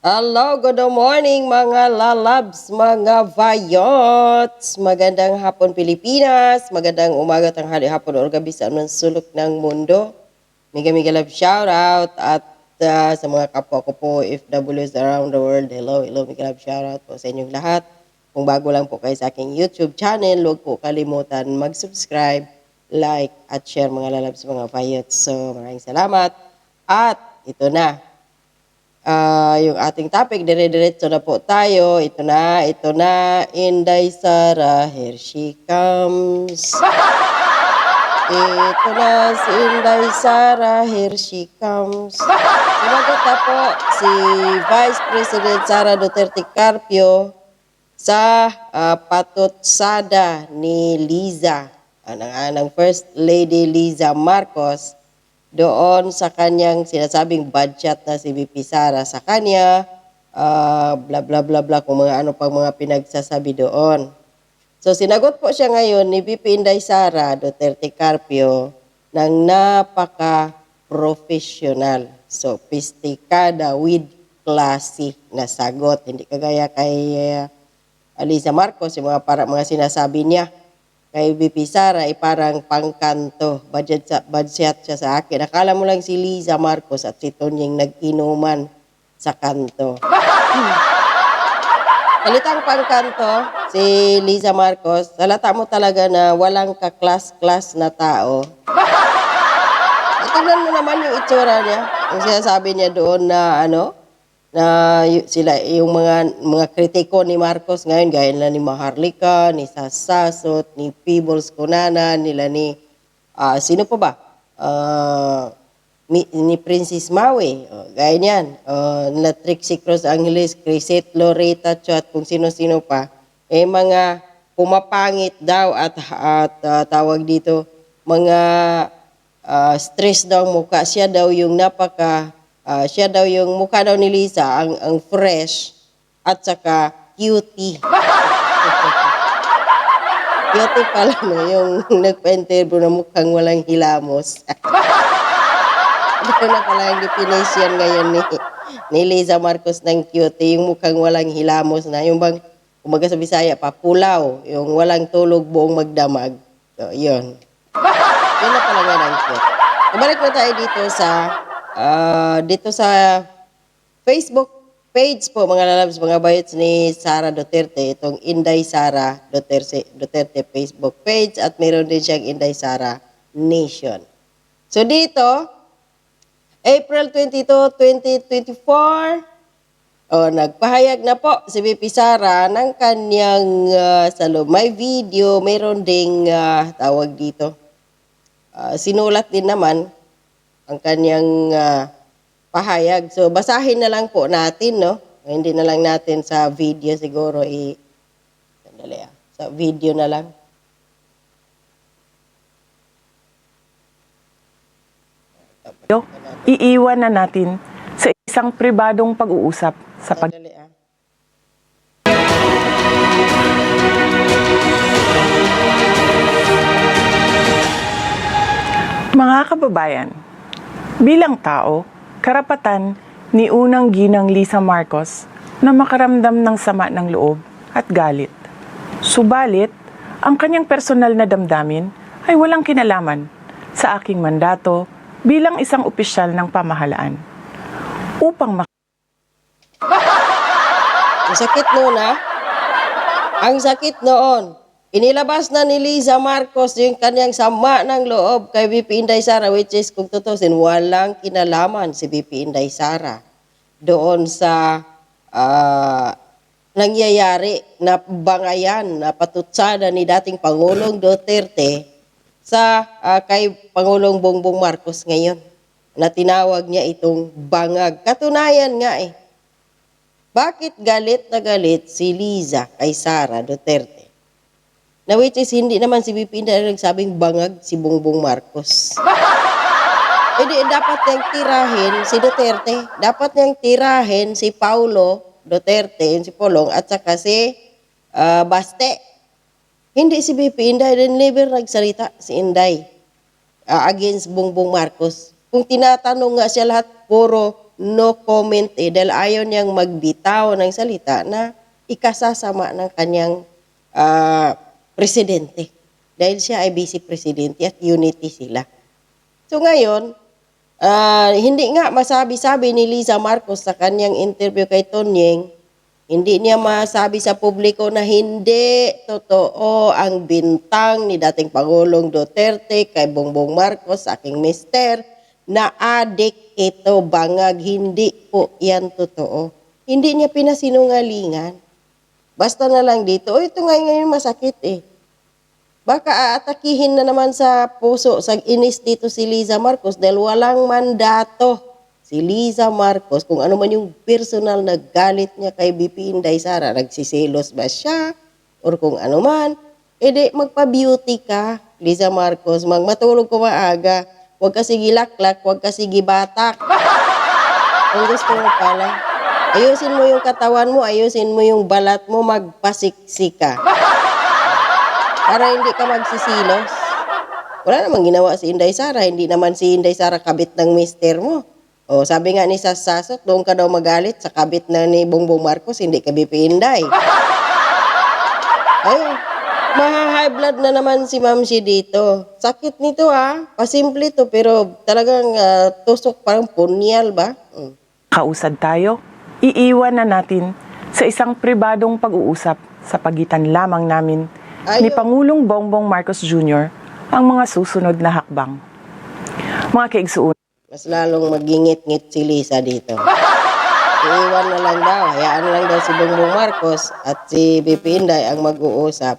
Hello, good morning mga lalabs, mga vayots. Magandang hapon Pilipinas, magandang umaga, tanghali, hapon o gabi sa anong sulok ng mundo. Mega mega love shout out at ah, sa mga kapwa ko po FWs around the world. Hello, hello, mega love shout out po sa inyong lahat. Kung bago lang po kayo sa aking YouTube channel, huwag po kalimutan mag-subscribe, like, at share mga lalabs, mga vayots. So, maraming salamat. At ito na, Ah, yung ating topic, dire-diretso na po tayo. Ito na, ito na, Inday Sara, here she comes. Ito na si Inday Sara, here she comes. Sumagot na po si Vice President Sara Duterte Carpio sa ah, patutsada ni Liza, ang ng First Lady Liza Marcos, doon sa kanyang sinasabing budget na si VP Sara sa kanya, ah, bla bla bla bla, kung mga ano pang mga pinagsasabi doon. So sinagot po siya ngayon ni VP Inday Sara Duterte Carpio ng napaka-professional. So pistikada with classy na sagot. Hindi kagaya kay ah, Aliza Marcos, yung mga para mga sinasabi niya kay VP Sara ay parang pangkanto. Budget, sa, budget siya sa akin. Akala mo lang si Liza Marcos at si Tonyeng nag-inuman sa kanto. Salitang pangkanto, si Liza Marcos, salata mo talaga na walang ka-class-class na tao. Tingnan mo naman yung itsura niya. Ang sinasabi niya doon na ano, na y- sila yung mga mga kritiko ni Marcos ngayon gaya nila ni Maharlika, ni Sasasot, ni Peebles Kunana, nila ni ah, sino pa ba? Ah, ni, ni Princess Maui, oh, gaya niyan. Oh, nila Trixie Cruz Angeles, Crisette Loretta Cho, at kung sino-sino pa. Eh mga pumapangit daw at, at ah, tawag dito, mga ah, stress daw mukha. Siya daw yung napaka, ah, siya daw yung mukha daw ni Lisa, ang, ang fresh at saka cutie. cutie pala no, yung nagpa-interview na mukhang walang hilamos. Ito na pala ang definition ngayon ni, ni Liza Marcos ng cutie, yung mukhang walang hilamos na. Yung bang, umaga sa Bisaya, papulaw, yung walang tulog buong magdamag. So, yun. Yun na pala nga ng cute. Ibalik na tayo dito sa, ah, dito sa Facebook page po, mga lalabs, mga bayits ni Sara Duterte, itong Inday Sara Duterte, Duterte Facebook page at meron din siyang Inday Sara Nation. So dito, April 22, 2024, oh, nagpahayag na po si VP Sara ng kanyang ah, sa loob. May video, mayroon ding ah, tawag dito. Ah, sinulat din naman ang kanyang ah, pahayag. So basahin na lang po natin, no? Hindi na lang natin sa video siguro i Sandali ah. Sa video na lang. Iiwan na natin sa isang pribadong pag-uusap sa pag Sandali ah. Mga kababayan, bilang tao, karapatan ni unang ginang Lisa Marcos na makaramdam ng sama ng loob at galit. Subalit, ang kanyang personal na damdamin ay walang kinalaman sa aking mandato bilang isang opisyal ng pamahalaan. Upang Ang sakit noon ah. Ang sakit noon. Inilabas na ni Liza Marcos yung kanyang sama ng loob kay VP Inday Sara which is kung tutusin, walang kinalaman si VP Inday Sara doon sa ah, nangyayari na bangayan na patutsada ni dating Pangulong Duterte sa ah, kay Pangulong Bongbong Marcos ngayon na tinawag niya itong bangag. Katunayan nga eh, bakit galit na galit si Liza kay Sara Duterte? Na which is hindi naman si VP na nagsabing bangag si Bongbong Marcos. E di, dapat niyang tirahin si Duterte. Dapat niyang tirahin si Paulo Duterte, si Polong, at saka si ah, Baste. Hindi si VP Inday, then never nagsalita si Inday ah, against Bongbong Marcos. Kung tinatanong nga siya lahat, puro no comment eh dahil ayaw niyang magbitaw ng salita na ikasasama ng kanyang ah, presidente. Dahil siya ay vice presidente at unity sila. So ngayon, ah, hindi nga masabi-sabi ni Liza Marcos sa kanyang interview kay Tonyeng, hindi niya masabi sa publiko na hindi totoo ang bintang ni dating Pangulong Duterte kay Bongbong Marcos, aking mister, na adik ito bangag. Hindi po yan totoo. Hindi niya pinasinungalingan. Basta na lang dito, oh, ito nga ngayon masakit eh. Baka aatakihin na naman sa puso, sa inis dito si Liza Marcos dahil walang mandato si Liza Marcos kung ano man yung personal na galit niya kay BP Inday Sara. Nagsiselos ba siya? Or kung ano man. E di, magpa-beauty ka, Liza Marcos. Magmatulog ko maaga. Huwag ka sige laklak, huwag ka sige batak. Ang gusto mo pala. Ayusin mo yung katawan mo, ayusin mo yung balat mo, magpasiksi ka para hindi ka magsisilos. Wala namang ginawa si Inday Sara. Hindi naman si Inday Sara kabit ng mister mo. O, sabi nga ni Sasasot, doon ka daw magalit sa kabit na ni Bongbong Marcos, hindi ka BP. Ayun, maha-high blood na naman si Ma'am Shi dito. Sakit nito ah. Pasimple to, pero talagang ah, tusok parang punyal ba? Mm. Kausad tayo, iiwan na natin sa isang pribadong pag-uusap sa pagitan lamang namin ni Ayun. Pangulong Bongbong Marcos Jr. ang mga susunod na hakbang. Mga kaigsuun, Mas lalong magingit-ngit si Lisa dito. Iiwan na lang daw. Hayaan lang daw si Bongbong Marcos at si BP Inday ang mag-uusap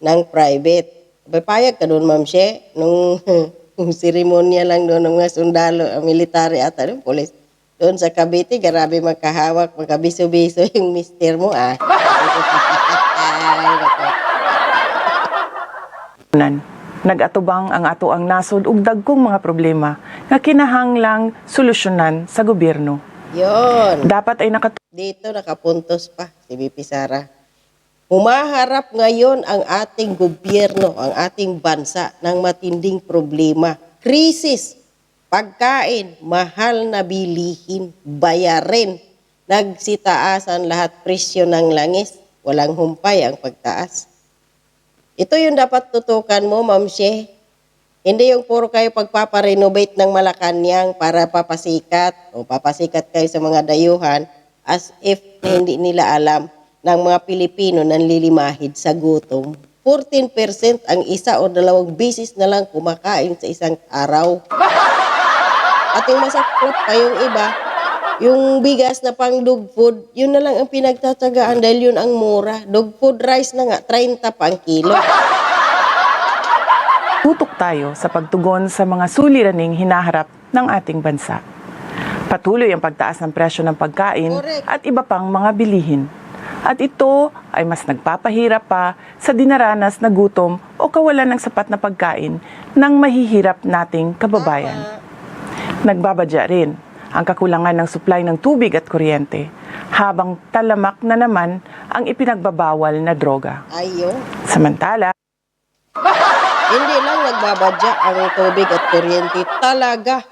ng private. Papayag ka doon, Ma'am She, nung, nung seremonya lang doon ng mga sundalo, military ata, yung police. Doon sa Cavite, grabe magkahawak, magkabiso-biso yung mister mo, ah. Nagatubang ang ato ang nasod ug dagkong mga problema nga kinahanglang solusyonan sa gobyerno. Yun. Dapat ay nakat Dito nakapuntos pa si BP Sara. Humaharap ngayon ang ating gobyerno, ang ating bansa ng matinding problema. Krisis, pagkain, mahal na bilihin, bayarin. Nagsitaasan lahat presyo ng langis. Walang humpay ang pagtaas. Ito yung dapat tutukan mo, Ma'am She. Hindi yung puro kayo pagpaparenovate ng Malacanang para papasikat o papasikat kayo sa mga dayuhan as if hindi nila alam ng mga Pilipino nanlilimahid sa gutom. 14% ang isa o dalawang bisis na lang kumakain sa isang araw. At yung masaklap pa yung iba, yung bigas na pang dog food, yun na lang ang pinagtatagaan dahil yun ang mura. Dog food rice na nga, 30 pa ang kilo. tutok tayo sa pagtugon sa mga suliraning hinaharap ng ating bansa. Patuloy ang pagtaas ng presyo ng pagkain Correct. at iba pang mga bilihin. At ito ay mas nagpapahirap pa sa dinaranas na gutom o kawalan ng sapat na pagkain ng mahihirap nating kababayan. Nagbabadya rin ang kakulangan ng supply ng tubig at kuryente habang talamak na naman ang ipinagbabawal na droga. Ayun. Samantala, Hindi lang nagbabadya ang tubig at kuryente. Talaga.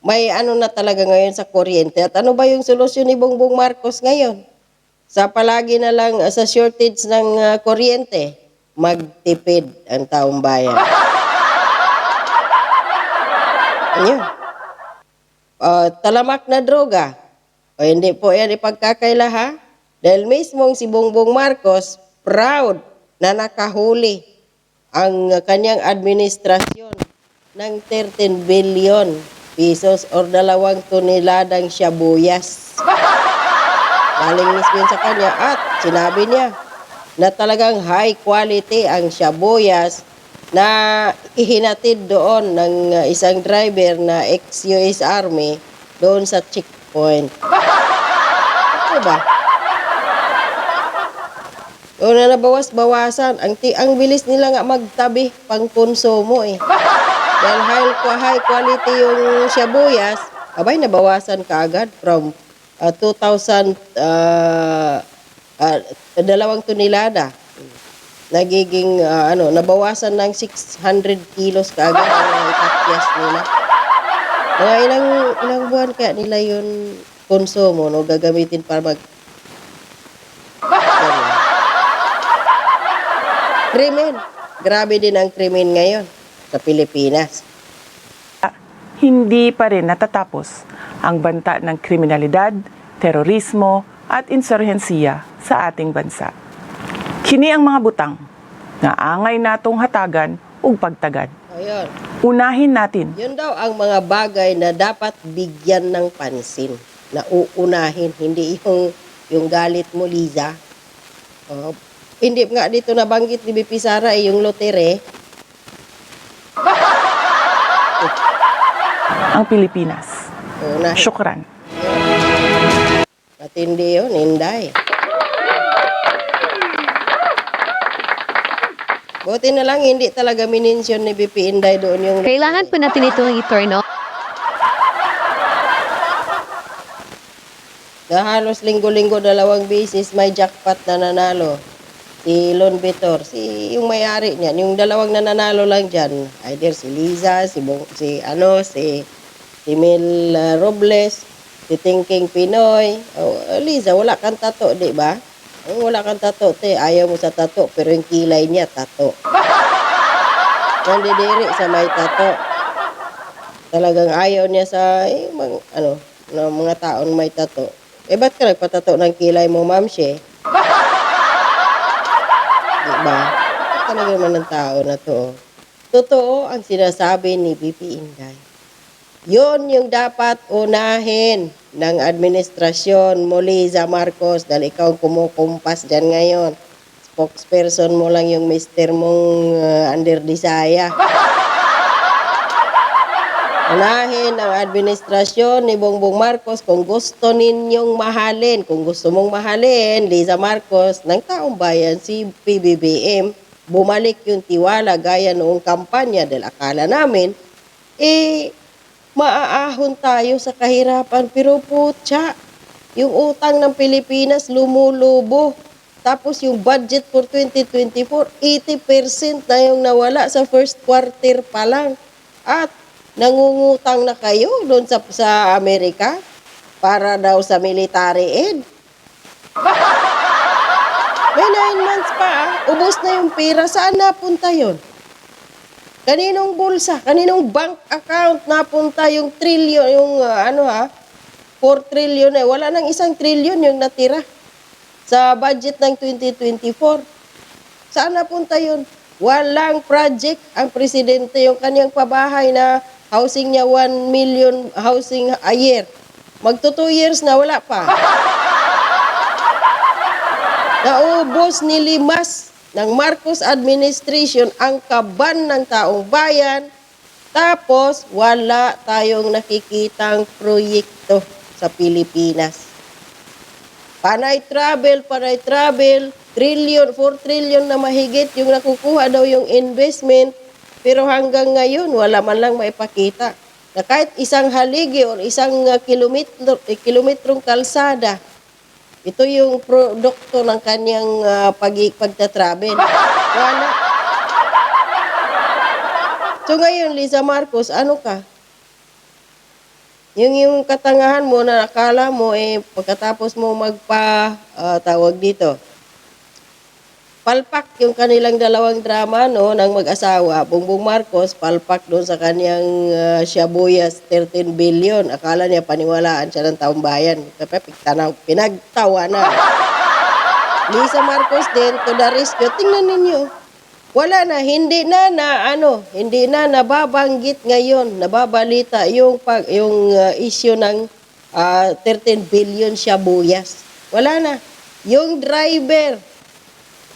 May ano na talaga ngayon sa kuryente. At ano ba yung solusyon ni Bongbong Marcos ngayon? Sa palagi na lang uh, sa shortage ng uh, kuryente, magtipid ang taong bayan. Ayun. Uh, talamak na droga. O hindi po yan ipagkakaila ha? Dahil mismong si Bongbong Marcos, proud na nakahuli ang kanyang administrasyon ng 13 billion pesos or dalawang toneladang siyabuyas. Galing mismo sa kanya at sinabi niya na talagang high quality ang siyabuyas na ihinatid doon ng uh, isang driver na ex-US Army doon sa checkpoint. Ano ba? O na nabawas-bawasan. Ang, ti- ang bilis nila nga magtabi pang konsumo eh. Dahil high, high quality yung siyabuyas, abay nabawasan kaagad from uh, 2,000 uh, uh, dalawang tonelada. Nagiging uh, ano, nabawasan ng 600 kilos kaagad ang itakyas nila. Mga ilang, ilang buwan kaya nila yun konsumo, no? Gagamitin para mag... Ganun. Krimen. Grabe din ang krimen ngayon sa Pilipinas. Hindi pa rin natatapos ang banta ng kriminalidad, terorismo at insurhensiya sa ating bansa. Kini ang mga butang na angay natong hatagan ug pagtagad. Ayun. Unahin natin Yun daw ang mga bagay na dapat bigyan ng pansin. Na uunahin, hindi yung, yung galit mo, Liza. Oh, hindi nga dito nabanggit ni BP Sara eh, yung lotere. ang Pilipinas. Unahin. Syukran. Matindi yun, Inday. Buti na lang, hindi talaga minensyon ni BP Inday doon yung... Kailangan po natin itong i-turn off. Na halos linggo-linggo dalawang beses may jackpot na nanalo. Si Lon Vitor, si yung may-ari niyan, yung dalawang nananalo lang diyan, either si Liza, si Bong, si ano, si si Mel uh, Robles, si Thinking Pinoy. Oh, Liza, wala kang tato, di ba? Oh, wala kang tato, te. Ayaw mo sa tato, pero yung kilay niya, tato. Nandidiri sa may tato. Talagang ayaw niya sa, eh, mga, ano, ng mga taon may tato. Eh, ba't ka nagpatato ng kilay mo, ma'am she? Diba? Talaga naman ng tao na to. Totoo ang sinasabi ni BP Inday. Yun yung dapat unahin ng administrasyon mo, Liza Marcos, dahil ikaw kumukumpas dyan ngayon. Spokesperson mo lang yung mister mong uh, under Disaya. Unahin ang administrasyon ni Bongbong Marcos kung gusto ninyong mahalin. Kung gusto mong mahalin, Liza Marcos, ng taong bayan, si PBBM, bumalik yung tiwala gaya noong kampanya dahil akala namin, eh, maaahon tayo sa kahirapan. Pero putya, yung utang ng Pilipinas lumulubo. Tapos yung budget for 2024, 80% na yung nawala sa first quarter pa lang. At nangungutang na kayo doon sa, sa Amerika para daw sa military aid. May nine months pa, ah. ubos na yung pera. Saan napunta yon? Kaninong bulsa? Kaninong bank account napunta yung trillion, yung ah, ano ha? 4 trillion eh. Wala nang isang trillion yung natira sa budget ng 2024. Saan napunta yun? Walang project ang presidente yung kanyang pabahay na housing niya 1 million housing a year. Magto 2 years na wala pa. Naubos ni Limas ng Marcos administration ang kaban ng taong bayan. Tapos wala tayong nakikitang proyekto sa Pilipinas. Panay travel, panay travel, trillion, 4 trillion na mahigit yung nakukuha daw yung investment. Pero hanggang ngayon, wala man lang maipakita. Na kahit isang haligi o isang uh, kilometro, eh, kilometrong kalsada, ito yung produkto ng kanyang uh, pag pagta-travel. Wala. So ngayon, Liza Marcos, ano ka? Yung yung katangahan mo na akala mo eh pagkatapos mo magpa ah, tawag dito. Palpak yung kanilang dalawang drama no ng mag-asawa. Bongbong Marcos palpak doon sa kanyang uh, Shabuyas 13 billion. Akala niya paniwalaan siya ng taong bayan. Pinagtanaw, pinagtawa na. Lisa Marcos din to the rescue. Tingnan ninyo. Wala na, hindi na na ano, hindi na nababanggit ngayon, nababalita yung pag yung uh, issue ng ah, 13 billion shabuyas. Wala na. Yung driver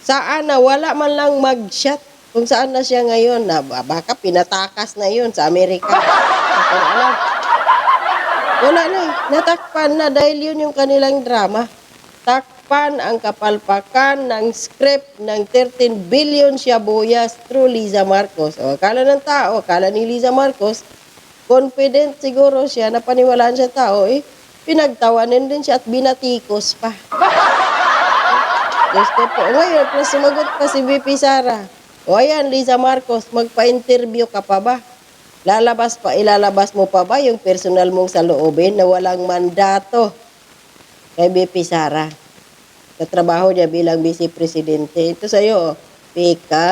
saan na wala man lang mag-shot kung saan na siya ngayon na baka pinatakas na yun sa Amerika. Alam. Wala na eh. Natakpan na dahil yun yung kanilang drama. Takpan ang kapalpakan ng script ng 13 billion shabuyas through Liza Marcos. O, akala ng tao, akala ni Liza Marcos, confident siguro siya na paniwalaan siya tao, eh, pinagtawanan din siya at binatikos pa. Gusto po. Ngayon, plus sumagot pa si VP Sara. O ayan, Liza Marcos, magpa-interview ka pa ba? lalabas pa, ilalabas mo pa ba yung personal mong saloobin na walang mandato kay BP Sara? Sa trabaho niya bilang vice presidente. Ito sa'yo, oh. Pika.